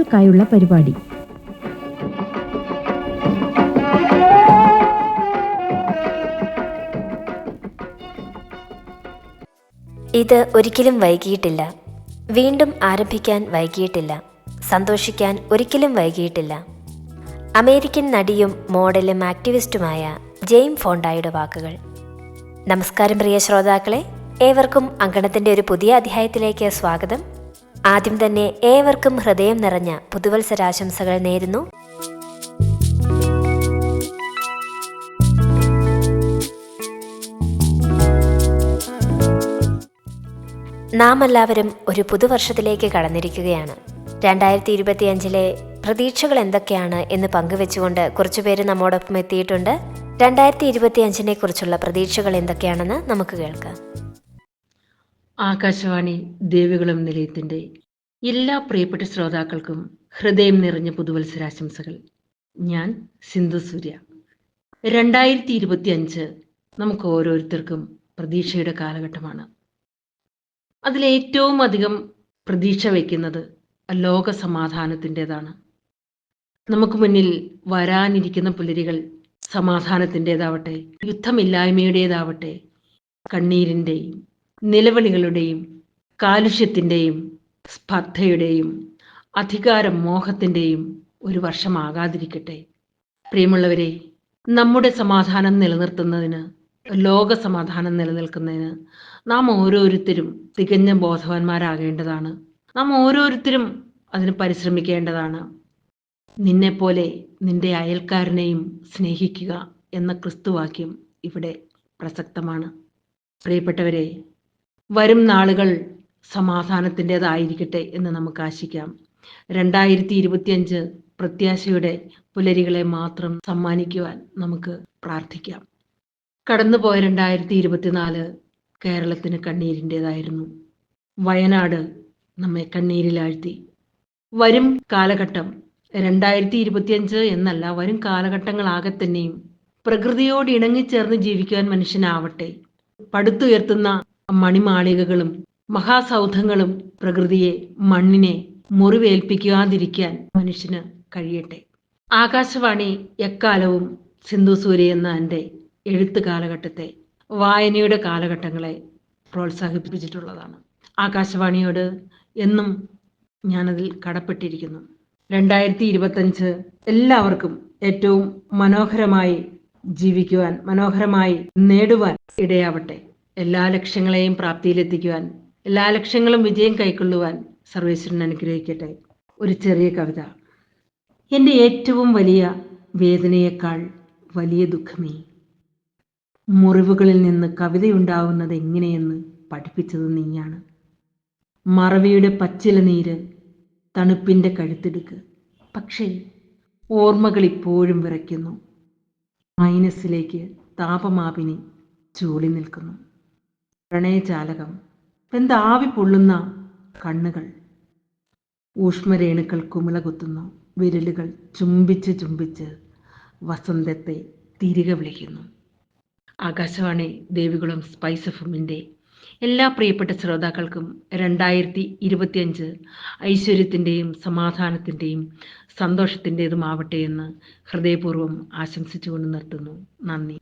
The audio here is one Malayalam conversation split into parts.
കുട്ടികൾക്കായുള്ള പരിപാടി. ഇത് ഒരിക്കലും വൈകിയിട്ടില്ല. വീണ്ടും ആരംഭിക്കാൻ വൈകിയിട്ടില്ല. സന്തോഷിക്കാൻ ഒരിക്കലും വൈകിയിട്ടില്ല. അമേരിക്കൻ നടിയും മോഡലും ആക്ടിവിസ്റ്റുമായ ജെയിം ഫോണ്ടായുടെ വാക്കുകൾ. നമസ്കാരം പ്രിയ ശ്രോതാക്കളെ. ഏവർക്കും അങ്കണത്തിന്റെ ഒരു പുതിയ അധ്യായത്തിലേക്ക് സ്വാഗതം. ആദ്യം തന്നെ ഏവർക്കും ഹൃദയം നിറഞ്ഞ പുതുവത്സരാശംസകൾ നേരുന്നു. നാം എല്ലാവരും ഒരു പുതുവർഷത്തിലേക്ക് കടന്നിരിക്കുകയാണ്. രണ്ടായിരത്തി ഇരുപത്തിയഞ്ചിലെ പ്രതീക്ഷകൾ എന്തൊക്കെയാണ് എന്ന് പങ്കുവെച്ചുകൊണ്ട് കുറച്ചുപേര് നമ്മോടൊപ്പം എത്തിയിട്ടുണ്ട്. രണ്ടായിരത്തി ഇരുപത്തിയഞ്ചിനെ കുറിച്ചുള്ള പ്രതീക്ഷകൾ എന്തൊക്കെയാണെന്ന് നമുക്ക് കേൾക്കാം. ആകാശവാണി ദേവികുളം നിലയത്തിന്റെ എല്ലാ പ്രിയപ്പെട്ട ശ്രോതാക്കൾക്കും ഹൃദയം നിറഞ്ഞ പുതുവത്സരാശംസകൾ. ഞാൻ സിന്ധു സൂര്യ. രണ്ടായിരത്തി ഇരുപത്തി അഞ്ച് നമുക്ക് ഓരോരുത്തർക്കും പ്രതീക്ഷയുടെ കാലഘട്ടമാണ്. അതിലേറ്റവും അധികം പ്രതീക്ഷ വയ്ക്കുന്നത് ലോക സമാധാനത്തിന്റെതാണ്. നമുക്ക് മുന്നിൽ വരാനിരിക്കുന്ന പുലരികൾ സമാധാനത്തിന്റെതാവട്ടെ യുദ്ധമില്ലായ്മയുടേതാവട്ടെ കണ്ണീരിന്റെയും നിലവിളികളുടെയും കാലുഷ്യത്തിന്റെയും സ്പർദ്ധയുടെയും അധികാര മോഹത്തിന്റെയും ഒരു വർഷമാകാതിരിക്കട്ടെ. പ്രിയമുള്ളവരെ നമ്മുടെ സമാധാനം നിലനിർത്തുന്നതിന് ലോക സമാധാനം നിലനിൽക്കുന്നതിന് നാം ഓരോരുത്തരും തികഞ്ഞ ബോധവാന്മാരാകേണ്ടതാണ്. നാം ഓരോരുത്തരും അതിന് പരിശ്രമിക്കേണ്ടതാണ്. നിന്നെപ്പോലെ നിന്റെ അയൽക്കാരനെയും സ്നേഹിക്കുക എന്ന ക്രിസ്തുവാക്യം ഇവിടെ പ്രസക്തമാണ്. പ്രിയപ്പെട്ടവരെ വരും നാളുകൾ സമാധാനത്തിന്റെതായിരിക്കട്ടെ എന്ന് നമുക്ക് ആശിക്കാം. രണ്ടായിരത്തി ഇരുപത്തിയഞ്ച് പ്രത്യാശയുടെ പുലരികളെ മാത്രം സമ്മാനിക്കുവാൻ നമുക്ക് പ്രാർത്ഥിക്കാം. കടന്നുപോയ രണ്ടായിരത്തി ഇരുപത്തിനാല് കേരളത്തിന് കണ്ണീരിന്റെതായിരുന്നു. വയനാട് നമ്മെ കണ്ണീരിലാഴ്ത്തി. വരും കാലഘട്ടം രണ്ടായിരത്തി ഇരുപത്തിയഞ്ച് എന്നല്ല വരും കാലഘട്ടങ്ങളാകെ തന്നെയും പ്രകൃതിയോട് ഇണങ്ങിച്ചേർന്ന് ജീവിക്കുവാൻ മനുഷ്യനാവട്ടെ. പടുത്തുയർത്തുന്ന മണിമാളികകളും മഹാസൗധങ്ങളും പ്രകൃതിയെ മണ്ണിനെ മുറിവേൽപ്പിക്കാതിരിക്കാൻ മനുഷ്യന് കഴിയട്ടെ. ആകാശവാണി എക്കാലവും സിന്ധു സൂര്യ എന്ന എന്റെ എഴുത്ത് കാലഘട്ടത്തെ വായനയുടെ കാലഘട്ടങ്ങളെ പ്രോത്സാഹിപ്പിച്ചിട്ടുള്ളതാണ്. ആകാശവാണിയോട് എന്നും ഞാനതിൽ കടപ്പെട്ടിരിക്കുന്നു. രണ്ടായിരത്തി ഇരുപത്തഞ്ച് എല്ലാവർക്കും ഏറ്റവും മനോഹരമായി ജീവിക്കുവാൻ മനോഹരമായി നേടുവാൻ ഇടയാവട്ടെ. എല്ലാ ലക്ഷ്യങ്ങളെയും പ്രാപ്തിയിലെത്തിക്കുവാൻ എല്ലാ ലക്ഷ്യങ്ങളും വിജയം കൈക്കൊള്ളുവാൻ സർവേശ്വരൻ അനുഗ്രഹിക്കട്ടെ. ഒരു ചെറിയ കവിത. എന്റെ ഏറ്റവും വലിയ വേദനയേക്കാൾ വലിയ ദുഃഖമേ മുറിവുകളിൽ നിന്ന് കവിതയുണ്ടാവുന്നത് എങ്ങനെയെന്ന് പഠിപ്പിച്ചത് നീയാണ്. മറവിയുടെ പച്ചില നീര് തണുപ്പിന്റെ കഴുത്തിടുക്ക്. പക്ഷേ ഓർമ്മകൾ ഇപ്പോഴും വിറയ്ക്കുന്നു. മൈനസിലേക്ക് താപമാപിനി ചൂളി നിൽക്കുന്നു പ്രണയജാലകം. പെന്താവി പൊള്ളുന്ന കണ്ണുകൾ. ഊഷ്മരേണുക്കൾ കുമിള കുത്തുന്നു വിരലുകൾ ചുംബിച്ച് ചുംബിച്ച് വസന്തത്തെ തിരികെ വിളിക്കുന്നു. ആകാശവാണി ദേവികുളം സ്പൈസ് എഫമിന്റെ എല്ലാ പ്രിയപ്പെട്ട ശ്രോതാക്കൾക്കും രണ്ടായിരത്തി ഇരുപത്തിയഞ്ച് ഐശ്വര്യത്തിന്റെയും സമാധാനത്തിന്റെയും സന്തോഷത്തിന്റെതുമാവട്ടെ എന്ന് ഹൃദയപൂർവം ആശംസിച്ചുകൊണ്ട് നിർത്തുന്നു. നന്ദി.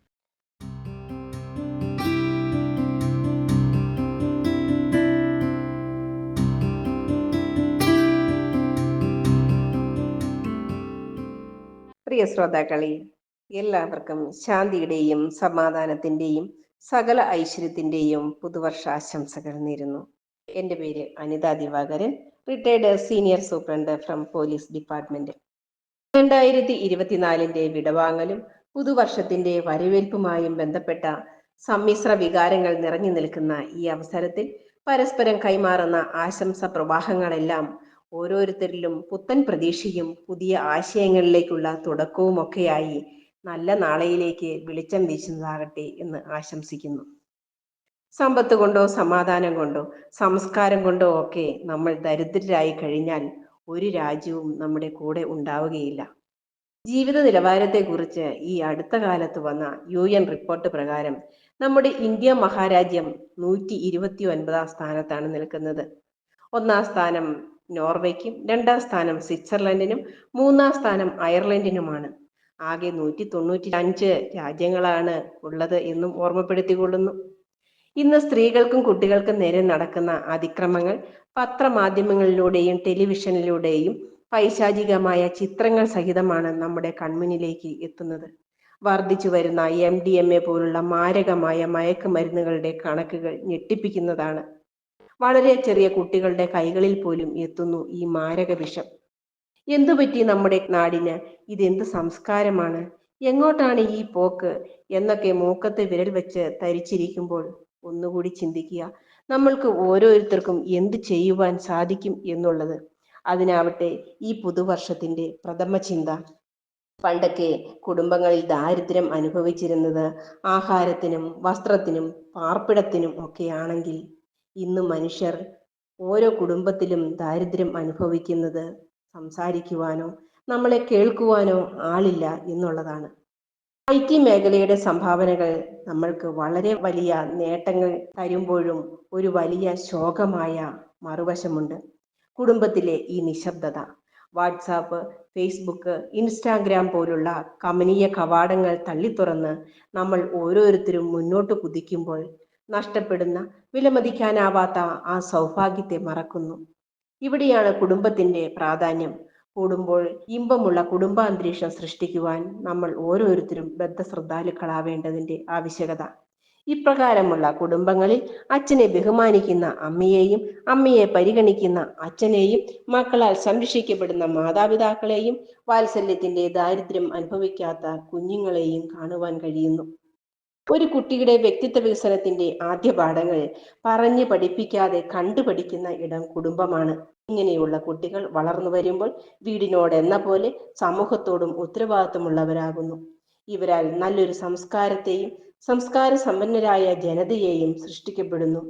പ്രിയ ശ്രോതാക്കളെ എല്ലാവർക്കും ശാന്തിയുടെയും സമാധാനത്തിന്റെയും സകല ഐശ്വര്യത്തിന്റെയും പുതുവർഷാശംസകൾ നേരുന്നു. എന്റെ പേര് Anitha Divakaran retired senior superintendent from police department രണ്ടായിരത്തി ഇരുപത്തിനാലിന്റെ വിടവാങ്ങലും പുതുവർഷത്തിന്റെ വരവേൽപ്പുമായും ബന്ധപ്പെട്ട സമ്മിശ്ര വികാരങ്ങൾ നിറഞ്ഞു നിൽക്കുന്ന ഈ അവസരത്തിൽ പരസ്പരം കൈമാറുന്ന ആശംസ പ്രവാഹങ്ങളെല്ലാം ഓരോരുത്തരിലും പുത്തൻ പ്രതീക്ഷയും പുതിയ ആശയങ്ങളിലേക്കുള്ള തുടക്കവുമൊക്കെയായി നല്ല നാളെയിലേക്ക് വെളിച്ചം വീശുന്നതാകട്ടെ എന്ന് ആശംസിക്കുന്നു. സമ്പത്ത് കൊണ്ടോ സമാധാനം കൊണ്ടോ സംസ്കാരം കൊണ്ടോ ഒക്കെ നമ്മൾ ദരിദ്രരായി കഴിഞ്ഞാൽ ഒരു രാജ്യവും നമ്മുടെ കൂടെ ഉണ്ടാവുകയില്ല. ജീവിത നിലവാരത്തെക്കുറിച്ച് ഈ അടുത്ത കാലത്ത് വന്ന യു എൻ റിപ്പോർട്ട് പ്രകാരം നമ്മുടെ ഇന്ത്യ മഹാരാജ്യം നൂറ്റി ഇരുപത്തി ഒൻപതാം സ്ഥാനത്താണ് നിൽക്കുന്നത്. ഒന്നാം സ്ഥാനം നോർവേക്കും രണ്ടാം സ്ഥാനം സ്വിറ്റ്സർലൻഡിനും മൂന്നാം സ്ഥാനം അയർലൻഡിനുമാണ്. ആകെ നൂറ്റി തൊണ്ണൂറ്റി അഞ്ച് രാജ്യങ്ങളാണ് ഉള്ളത് എന്നും ഓർമ്മപ്പെടുത്തിക്കൊള്ളുന്നു. ഇന്ന് സ്ത്രീകൾക്കും കുട്ടികൾക്കും നേരെ നടക്കുന്ന അതിക്രമങ്ങൾ പത്രമാധ്യമങ്ങളിലൂടെയും ടെലിവിഷനിലൂടെയും പൈശാചികമായ ചിത്രങ്ങൾ സഹിതമാണ് നമ്മുടെ കൺമുന്നിലേക്ക് എത്തുന്നത്. വർദ്ധിച്ചു വരുന്ന എം ഡി എം എ പോലുള്ള മാരകമായ മയക്കുമരുന്നുകളുടെ കണക്കുകൾ ഞെട്ടിപ്പിക്കുന്നതാണ്. വളരെ ചെറിയ കുട്ടികളുടെ കൈകളിൽ പോലും എത്തുന്നു ഈ മാരക വിഷം. എന്തുപറ്റി നമ്മുടെ നാടിന്? ഇതെന്ത് സംസ്കാരമാണ്? എങ്ങോട്ടാണ് ഈ പോക്ക്? എന്നൊക്കെ മൂക്കത്തെ വിരൽ വെച്ച് തരിച്ചിരിക്കുമ്പോൾ ഒന്നുകൂടി ചിന്തിക്കുക. നമ്മൾക്ക് ഓരോരുത്തർക്കും എന്ത് ചെയ്യുവാൻ സാധിക്കും എന്നുള്ളത്. അതിനാവട്ടെ ഈ പുതുവർഷത്തിന്റെ പ്രഥമ ചിന്ത. പണ്ടൊക്കെ കുടുംബങ്ങളിൽ ദാരിദ്ര്യം അനുഭവിച്ചിരുന്നത് ആഹാരത്തിനും വസ്ത്രത്തിനും പാർപ്പിടത്തിനും ഒക്കെയാണെങ്കിൽ ഇന്ന് മനുഷ്യർ ഓരോ കുടുംബത്തിലും ദാരിദ്ര്യം അനുഭവിക്കുന്നത് സംസാരിക്കുവാനോ നമ്മളെ കേൾക്കുവാനോ ആളില്ല എന്നുള്ളതാണ്. ഐ ടി മേഖലയുടെ സംഭാവനകൾ നമ്മൾക്ക് വളരെ വലിയ നേട്ടങ്ങൾ തരുമ്പോഴും ഒരു വലിയ ശോകമായ മറുവശമുണ്ട്. കുടുംബത്തിലെ ഈ നിശബ്ദത വാട്സാപ്പ് ഫേസ്ബുക്ക് ഇൻസ്റ്റാഗ്രാം പോലുള്ള കമനീയ കവാടങ്ങൾ തള്ളിത്തുറന്ന് നമ്മൾ ഓരോരുത്തരും മുന്നോട്ട് കുതിക്കുമ്പോൾ നഷ്ടപ്പെടുന്ന വിലമതിക്കാനാവാത്ത ആ സൗഭാഗ്യത്തെ മറക്കുന്നു. ഇവിടെയാണ് കുടുംബത്തിന്റെ പ്രാധാന്യം. കൂടുമ്പോൾ ഇമ്പമുള്ള കുടുംബാന്തരീക്ഷം സൃഷ്ടിക്കുവാൻ നമ്മൾ ഓരോരുത്തരും ബദ്ധശ്രദ്ധാലുക്കളാവേണ്ടതിന്റെ ആവശ്യകത. ഇപ്രകാരമുള്ള കുടുംബങ്ങളിൽ അച്ഛനെ ബഹുമാനിക്കുന്ന അമ്മയെയും അമ്മയെ പരിഗണിക്കുന്ന അച്ഛനെയും മക്കളാൽ സംരക്ഷിക്കപ്പെടുന്ന മാതാപിതാക്കളെയും വാത്സല്യത്തിന്റെ ദാരിദ്ര്യം അനുഭവിക്കാത്ത കുഞ്ഞുങ്ങളെയും കാണുവാൻ കഴിയുന്നു. ഒരു കുട്ടിയുടെ വ്യക്തിത്വ വികസനത്തിന്റെ ആദ്യ പാഠങ്ങൾ പറഞ്ഞു പഠിപ്പിക്കാതെ കണ്ടു പഠിക്കുന്ന ഇടം കുടുംബമാണ്. ഇങ്ങനെയുള്ള കുട്ടികൾ വളർന്നു വരുമ്പോൾ വീടിനോട് എന്ന പോലെ സമൂഹത്തോടും ഉത്തരവാദിത്തമുള്ളവരാകുന്നു. ഇവരാൽ നല്ലൊരു സംസ്കാരത്തെയും സംസ്കാര സമ്പന്നരായ ജനതയെയും സൃഷ്ടിക്കപ്പെടുന്നു.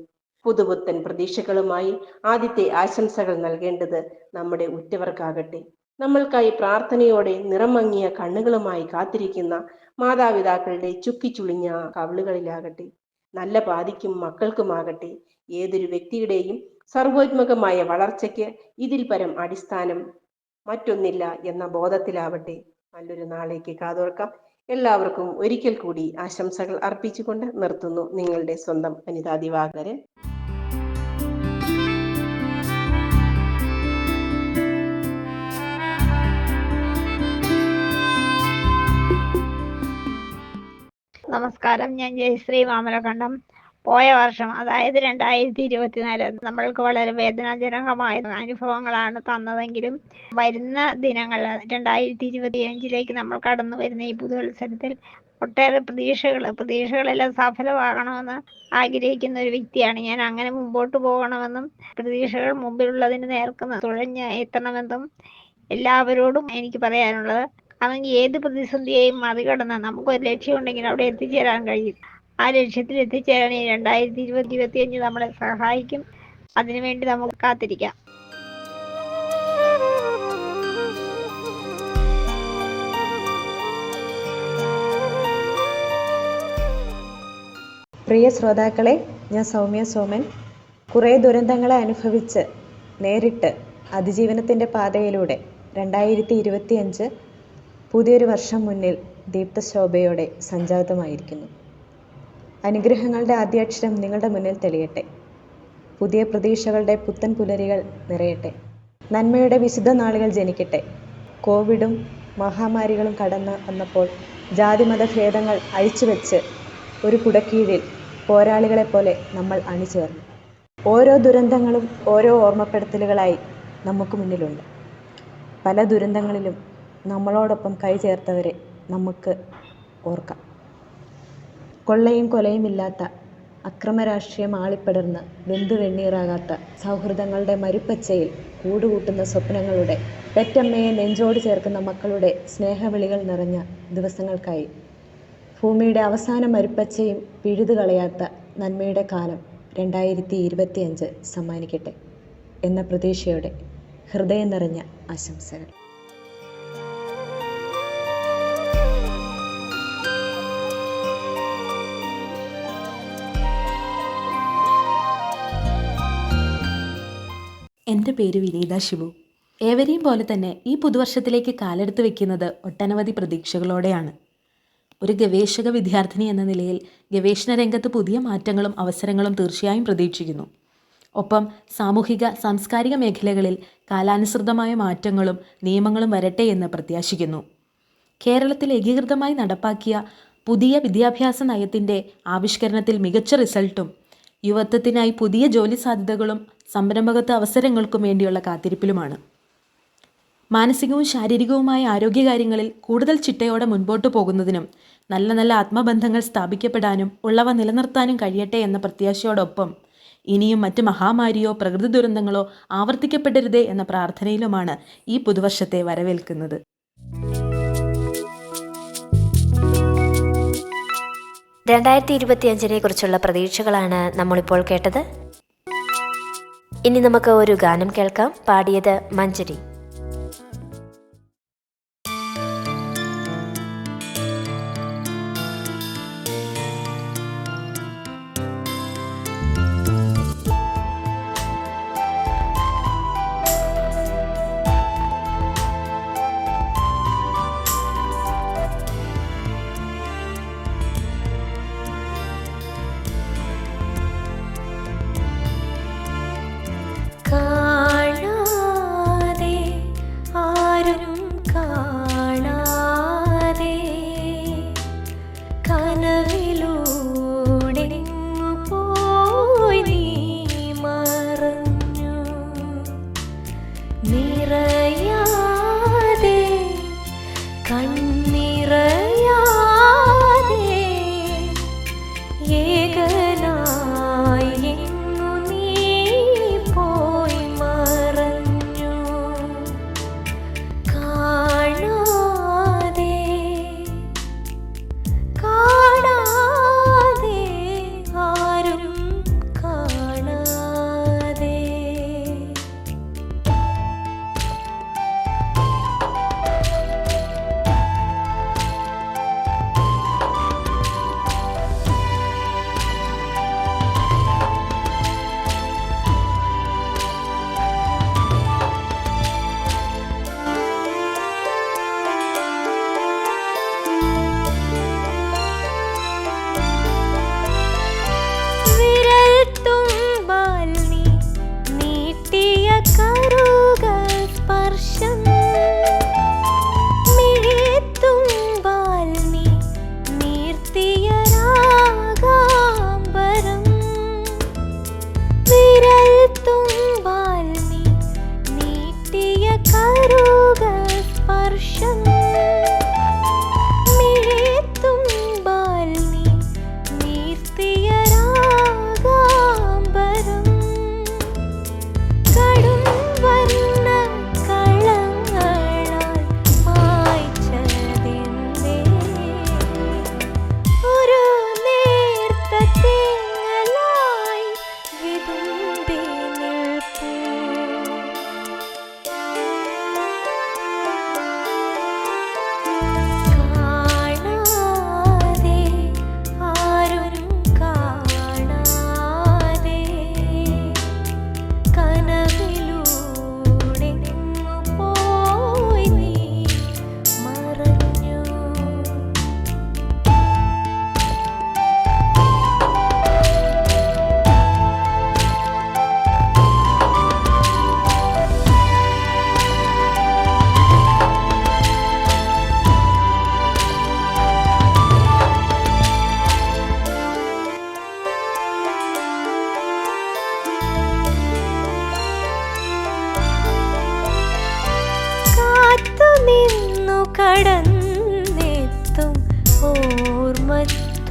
പുതുപുത്തൻ പ്രതീക്ഷകളുമായി ആദ്യത്തെ ആശംസകൾ നൽകേണ്ടത് നമ്മുടെ ഉറ്റവർക്കാകട്ടെ. നമ്മൾക്കായി പ്രാർത്ഥനയോടെ നിറമങ്ങിയ കണ്ണുകളുമായി കാത്തിരിക്കുന്ന മാതാപിതാക്കളുടെ ചുക്കിച്ചുളിഞ്ഞ കവിളുകളിലാകട്ടെ നല്ല പാതിക്കും മക്കൾക്കുമാകട്ടെ ഏതൊരു വ്യക്തിയുടെയും സർവോത്മകമായ വളർച്ചയ്ക്ക് ഇതിൽ പരം അടിസ്ഥാനം മറ്റൊന്നില്ല എന്ന ബോധത്തിലാവട്ടെ. നല്ലൊരു നാളേക്ക് കാതോർക്കാം. എല്ലാവർക്കും ഒരിക്കൽ കൂടി ആശംസകൾ അർപ്പിച്ചുകൊണ്ട് നിർത്തുന്നു നിങ്ങളുടെ സ്വന്തം അനിതാ ദിവാകരൻ. നമസ്കാരം. ഞാൻ ജയശ്രീ മാമലക്കണ്ടം പോയ വർഷം അതായത് രണ്ടായിരത്തി ഇരുപത്തിനാല് നമ്മൾക്ക് വളരെ വേദനാജനകമായ അനുഭവങ്ങളാണ് തന്നതെങ്കിലും വരുന്ന ദിനങ്ങൾ രണ്ടായിരത്തി ഇരുപത്തി അഞ്ചിലേക്ക് നമ്മൾ കടന്നു വരുന്ന ഈ പുതുവത്സരത്തിൽ ഒട്ടേറെ പ്രതീക്ഷകൾ പ്രതീക്ഷകളെല്ലാം സഫലമാകണമെന്ന് ആഗ്രഹിക്കുന്ന ഒരു വ്യക്തിയാണ് ഞാൻ. അങ്ങനെ മുമ്പോട്ട് പോകണമെന്നും പ്രതീക്ഷകൾ മുമ്പിലുള്ളതിന് നേർക്കുന്ന തുഴഞ്ഞ് എത്തണമെന്നും എല്ലാവരോടും എനിക്ക് പറയാനുള്ളത് കാരണം ഏത് പ്രതിസന്ധിയെയും മറികടന്ന് നമുക്കൊരു ലക്ഷ്യമുണ്ടെങ്കിൽ അവിടെ എത്തിച്ചേരാൻ കഴിയും. ആ ലക്ഷ്യത്തിൽ എത്തിച്ചേരാൻ ഈ രണ്ടായിരത്തി ഇരുപത്തി ഇരുപത്തി അഞ്ച് നമ്മളെ സഹായിക്കും. അതിനുവേണ്ടി നമുക്ക് കാത്തിരിക്കാം. പ്രിയ ശ്രോതാക്കളെ ഞാൻ സൗമ്യ സോമൻ. കുറേ ദുരന്തങ്ങളെ അനുഭവിച്ച് നേരിട്ട് അതിജീവനത്തിന്റെ പാതയിലൂടെ രണ്ടായിരത്തി ഇരുപത്തിയഞ്ച് പുതിയൊരു വർഷം മുന്നിൽ ദീപ്തശോഭയോടെ സഞ്ജാതമായിരിക്കുന്നു അനുഗ്രഹങ്ങളുടെ ആദ്യാക്ഷരം നിങ്ങളുടെ മുന്നിൽ തെളിയട്ടെ. പുതിയ പ്രതീക്ഷകളുടെ പുത്തൻ പുലരികൾ നിറയട്ടെ. നന്മയുടെ വിശുദ്ധ നാളുകൾ ജനിക്കട്ടെ. കോവിഡും മഹാമാരികളും കടന്ന് വന്നപ്പോൾ ജാതിമത ഭേദങ്ങൾ അഴിച്ചുവെച്ച് ഒരു കുടക്കീഴിൽ പോരാളികളെ പോലെ നമ്മൾ അണിചേർന്നു. ഓരോ ദുരന്തങ്ങളും ഓരോ ഓർമ്മപ്പെടുത്തലുകളായി നമുക്ക് മുന്നിലുണ്ട്. പല ദുരന്തങ്ങളിലും നമ്മളോടൊപ്പം കൈ ചേർത്തവരെ നമുക്ക് ഓർക്കാം. കൊള്ളയും കൊലയും ഇല്ലാത്ത അക്രമരാഷ്ട്രീയം ആളിപ്പടർന്ന് ബന്ധു വെണ്ണീറാകാത്ത സൗഹൃദങ്ങളുടെ മരുപ്പച്ചയിൽ കൂടുകൂട്ടുന്ന സ്വപ്നങ്ങളുടെ പെറ്റമ്മയെ നെഞ്ചോട് ചേർക്കുന്ന മക്കളുടെ സ്നേഹവിളികൾ നിറഞ്ഞ ദിവസങ്ങൾക്കായി ഭൂമിയുടെ അവസാന മരുപ്പച്ചയും പിഴുതു കളയാത്ത നന്മയുടെ കാലം രണ്ടായിരത്തി ഇരുപത്തിയഞ്ച് സമ്മാനിക്കട്ടെ എന്ന പ്രതീക്ഷയോടെ ഹൃദയം നിറഞ്ഞ ആശംസകൾ. എന്റെ പേര് വിനീത ശിവു ഏവരെയും പോലെ തന്നെ ഈ പുതുവർഷത്തിലേക്ക് കാലെടുത്ത് വെക്കുന്നത് ഒട്ടനവധി പ്രതീക്ഷകളോടെയാണ്. ഒരു ഗവേഷക വിദ്യാർത്ഥിനി എന്ന നിലയിൽ ഗവേഷണ രംഗത്ത് പുതിയ മാറ്റങ്ങളും അവസരങ്ങളും തീർച്ചയായും പ്രതീക്ഷിക്കുന്നു. ഒപ്പം സാമൂഹിക സാംസ്കാരിക മേഖലകളിൽ കാലാനുസൃതമായ മാറ്റങ്ങളും നിയമങ്ങളും വരട്ടെ എന്ന് പ്രത്യാശിക്കുന്നു. കേരളത്തിൽ ഏകീകൃതമായി നടപ്പാക്കിയ പുതിയ വിദ്യാഭ്യാസ നയത്തിന്റെ ആവിഷ്കരണത്തിൽ മികച്ച റിസൾട്ടും യുവത്വത്തിനായി പുതിയ ജോലി സാധ്യതകളും സംരംഭകത്വ അവസരങ്ങൾക്കും വേണ്ടിയുള്ള കാത്തിരിപ്പിലുമാണ്. മാനസികവും ശാരീരികവുമായ ആരോഗ്യകാര്യങ്ങളിൽ കൂടുതൽ ചിട്ടയോടെ മുൻപോട്ട് പോകുന്നതിനും നല്ല നല്ല ആത്മബന്ധങ്ങൾ സ്ഥാപിക്കപ്പെടാനും ഉള്ളവ നിലനിർത്താനും കഴിയട്ടെ എന്ന പ്രത്യാശയോടൊപ്പം ഇനിയും മറ്റ് മഹാമാരിയോ പ്രകൃതി ദുരന്തങ്ങളോ ആവർത്തിക്കപ്പെടരുതേ എന്ന പ്രാർത്ഥനയിലുമാണ് ഈ പുതുവർഷത്തെ വരവേൽക്കുന്നത്. രണ്ടായിരത്തി ഇരുപത്തിയഞ്ചിനെ കുറിച്ചുള്ള പ്രതീക്ഷകളാണ് നമ്മളിപ്പോൾ കേട്ടത്. ഇനി നമുക്ക് ഒരു ഗാനം കേൾക്കാം. പാടിയത് മഞ്ജരി. കാത്തു നിന്നു കടന്നെത്തും ഓർമ്മത്തുമ്പിൽ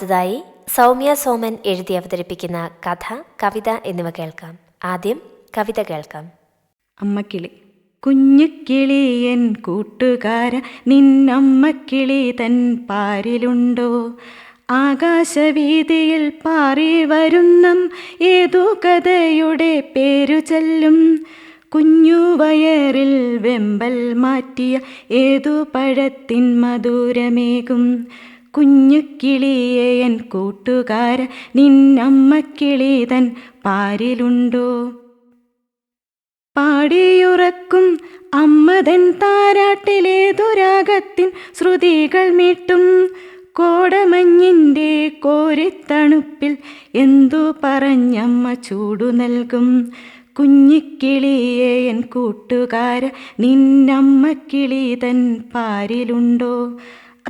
അടുത്തതായി സൗമ്യ സോമൻ എഴുതി അവതരിപ്പിക്കുന്ന കഥ കവിത എന്നിവ കേൾക്കാം. ആദ്യം കവിത കേൾക്കാം. അമ്മക്കിളി കുഞ്ഞു കിളിയൻ കൂട്ടുകാര നിന്നമ്മക്കിളി തൻ പാരിലുണ്ടോ? ആകാശവീതിയിൽ പാറി വരുന്നം ഏതു കഥയുടെ പേരു ചൊല്ലും? കുഞ്ഞു വയറിൽ വെമ്പൽ മാറ്റിയ ഏതു പഴത്തിൻ മധുരമേകും? കുഞ്ഞുകിളിയെ എൻ കൂട്ടുകാര നിന്നമ്മക്കിളി തൻ പാരിലുണ്ടോ? പാടിയുറക്കും അമ്മതൻ താരാട്ടിലെ ദുരാഗത്തിൻ ശ്രുതികൾ മീട്ടും കോടമഞ്ഞിന്റെ കോരിത്തണുപ്പിൽ എന്തു പറഞ്ഞമ്മ ചൂടു നൽകും? കുഞ്ഞിക്കിളിയെ എൻ കൂട്ടുകാര നിന്നമ്മക്കിളി തൻ പാരിലുണ്ടോ?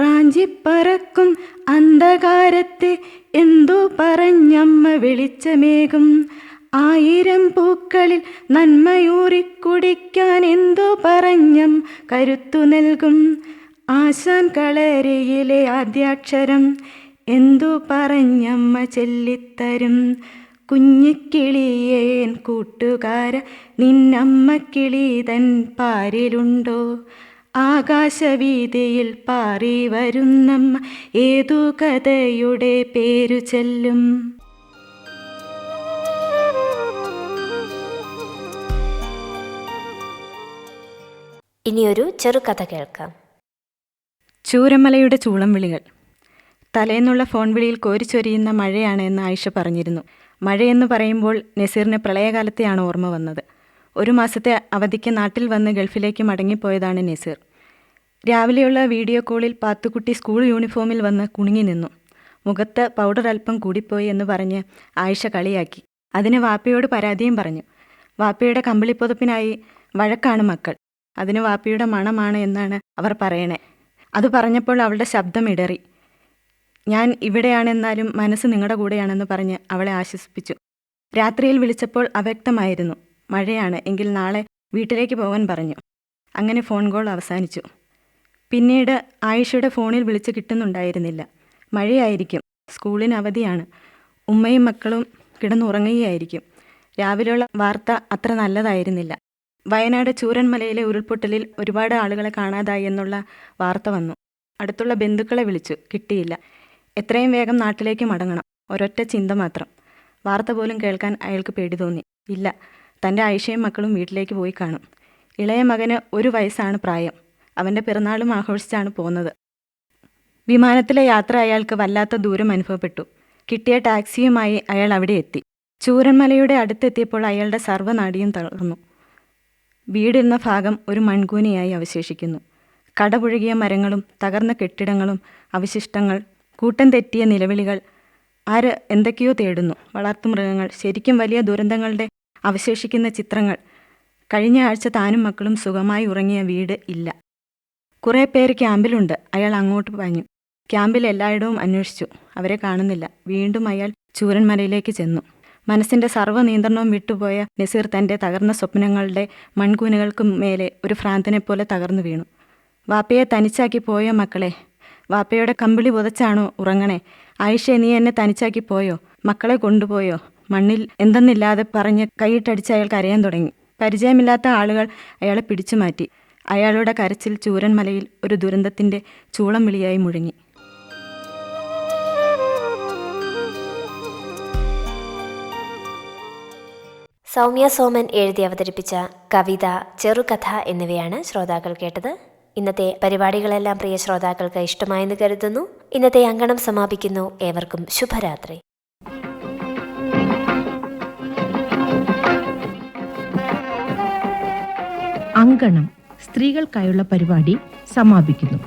റാഞ്ചിപ്പറക്കും അന്ധകാരത്തെ എന്തു പറഞ്ഞമ്മ വെളിച്ചമേകും. ആയിരം പൂക്കളിൽ നന്മയൂറിക്കുടിക്കാൻ എന്തു പറഞ്ഞം കരുത്തു നൽകും. ആശാൻ കളരിയിലെ ആദ്യാക്ഷരം എന്തു പറഞ്ഞമ്മ ചെല്ലിത്തരും. കുഞ്ഞിക്കിളിയേൻ കൂട്ടുകാര നിന്നമ്മക്കിളി തൻ പാരിലുണ്ടോ? ആകാശവീതിയിൽ പാറി വരുന്നമ്മ ഏതു കഥയുടെ പേരു ചൊല്ലും? ഇനിയൊരു ചെറുകഥ കേൾക്കാം. ചൂരമലയുടെ ചൂളം വിളികൾ. തലേന്നുള്ള ഫോൺ വിളിയിൽ കോരിച്ചൊരിയുന്ന മഴയാണ് എന്ന് ആയിഷ പറഞ്ഞിരുന്നു. മഴയെന്ന് പറയുമ്പോൾ നസീറിന് പ്രളയകാലത്തെയാണ് ഓർമ്മ വന്നത്. ഒരു മാസത്തെ അവധിക്ക് നാട്ടിൽ വന്ന് ഗൾഫിലേക്ക് മടങ്ങിപ്പോയതാണ് നസീർ. രാവിലെയുള്ള വീഡിയോ കോളിൽ പാത്തുക്കുട്ടി സ്കൂൾ യൂണിഫോമിൽ വന്ന് കുണുങ്ങി നിന്നു. മുഖത്ത് പൗഡർ അല്പം കൂടിപ്പോയി എന്ന് പറഞ്ഞ് ആയിഷ കളിയാക്കി. അതിന് വാപ്പയോട് പരാതിയും പറഞ്ഞു. വാപ്പയുടെ കമ്പിളിപ്പുതപ്പിനായി വഴക്കാണ് മക്കൾ. അതിന് വാപ്പയുടെ മണമാണ് എന്നാണ് അവർ പറയണേ. അത് പറഞ്ഞപ്പോൾ അവളുടെ ശബ്ദം ഇടറി. ഞാൻ ഇവിടെയാണെന്നാലും മനസ്സ് നിങ്ങളുടെ കൂടെയാണെന്ന് പറഞ്ഞ് അവളെ ആശ്വസിപ്പിച്ചു. രാത്രിയിൽ വിളിച്ചപ്പോൾ അവ്യക്തമായിരുന്നു. മഴയാണ്. എങ്കിൽ നാളെ വീട്ടിലേക്ക് പോകാൻ പറഞ്ഞു. അങ്ങനെ ഫോൺ കോൾ അവസാനിച്ചു. പിന്നീട് ആയിഷയുടെ ഫോണിൽ വിളിച്ച് കിട്ടുന്നുണ്ടായിരുന്നില്ല. മഴയായിരിക്കും. സ്കൂളിന് അവധിയാണ്. ഉമ്മയും മക്കളും കിടന്നുറങ്ങുകയായിരിക്കും. രാവിലെയുള്ള വാർത്ത അത്ര നല്ലതായിരുന്നില്ല. വയനാട് ചൂരൻമലയിലെ ഉരുൾപൊട്ടലിൽ ഒരുപാട് ആളുകളെ കാണാതായി എന്നുള്ള വാർത്ത വന്നു. അടുത്തുള്ള ബന്ധുക്കളെ വിളിച്ചു. കിട്ടിയില്ല. എത്രയും വേഗം നാട്ടിലേക്ക് മടങ്ങണം. ഒരൊറ്റ ചിന്ത മാത്രം. വാർത്ത പോലും കേൾക്കാൻ അയാൾക്ക് പേടി തോന്നി. ഇല്ല. തന്റെ ആയിഷയും മക്കളും വീട്ടിലേക്ക് പോയി കാണും. ഇളയ മകന് ഒരു വയസ്സാണ് പ്രായം. അവന്റെ പിറന്നാളും ആഘോഷിച്ചാണ് പോകുന്നത്. വിമാനത്തിലെ യാത്ര അയാൾക്ക് വല്ലാത്ത ദൂരം അനുഭവപ്പെട്ടു. കിട്ടിയ ടാക്സിയുമായി അയാൾ അവിടെ എത്തി. ചൂരന്മലയുടെ അടുത്തെത്തിയപ്പോൾ അയാളുടെ സർവനാടിയും തളർന്നു. വീടിരുന്ന ഭാഗം ഒരു മൺകൂനയായി അവശേഷിക്കുന്നു. കടപുഴകിയ മരങ്ങളും തകർന്ന കെട്ടിടങ്ങളും അവശിഷ്ടങ്ങൾ കൂട്ടം തെറ്റിയ നിലവിളികൾ ആര് എന്തൊക്കെയോ തേടുന്നു. വളർത്തുമൃഗങ്ങൾ ശരിക്കും വലിയ ദുരന്തങ്ങളുടെ അവശേഷിക്കുന്ന ചിത്രങ്ങൾ. കഴിഞ്ഞ ആഴ്ച താനും മക്കളും സുഖമായി ഉറങ്ങിയ വീട് ഇല്ല. കുറേ പേര് ക്യാമ്പിലുണ്ട്. അയാൾ അങ്ങോട്ട് പാഞ്ഞു. ക്യാമ്പിൽ എല്ലായിടവും അന്വേഷിച്ചു. അവരെ കാണുന്നില്ല. വീണ്ടും അയാൾ ചൂരന്മലയിലേക്ക് ചെന്നു. മനസ്സിന്റെ സർവ നിയന്ത്രണവും വിട്ടുപോയ നസീർ തന്റെ തകർന്ന സ്വപ്നങ്ങളുടെ മൺകൂനകൾക്ക് മേലെ ഒരു ഭ്രാന്തനെ പോലെ തകർന്നു വീണു. വാപ്പയെ തനിച്ചാക്കി പോയോ മക്കളെ? വാപ്പയുടെ കമ്പിളി പുതച്ചാണോ ഉറങ്ങണേ? ആയിഷ നീ എന്നെ തനിച്ചാക്കി പോയോ? മക്കളെ കൊണ്ടുപോയോ? മണ്ണിൽ എന്തെന്നില്ലാതെ പറഞ്ഞ് കൈയിട്ടടിച്ച് അയാൾ കരയാൻ തുടങ്ങി. പരിചയമില്ലാത്ത ആളുകൾ അയാളെ പിടിച്ചു മാറ്റി. അയാളുടെ കരച്ചിൽ ചൂരന്മലയിൽ ഒരു ദുരന്തത്തിന്റെ ചൂളം വിളിയായി മുഴങ്ങി. സൗമ്യ സോമൻ എഴുതി അവതരിപ്പിച്ച കവിത ചെറുകഥ എന്നിവയാണ് ശ്രോതാക്കൾ കേട്ടത്. ഇന്നത്തെ പരിപാടികളെല്ലാം പ്രിയ ശ്രോതാക്കൾക്ക് ഇഷ്ടമായെന്ന് കരുതുന്നു. ഇന്നത്തെ അങ്കണം സമാപിക്കുന്നു. ഏവർക്കും ശുഭരാത്രി. അങ്കണം സ്ത്രീകൾക്കായുള്ള പരിപാടി സമാപിക്കുന്നു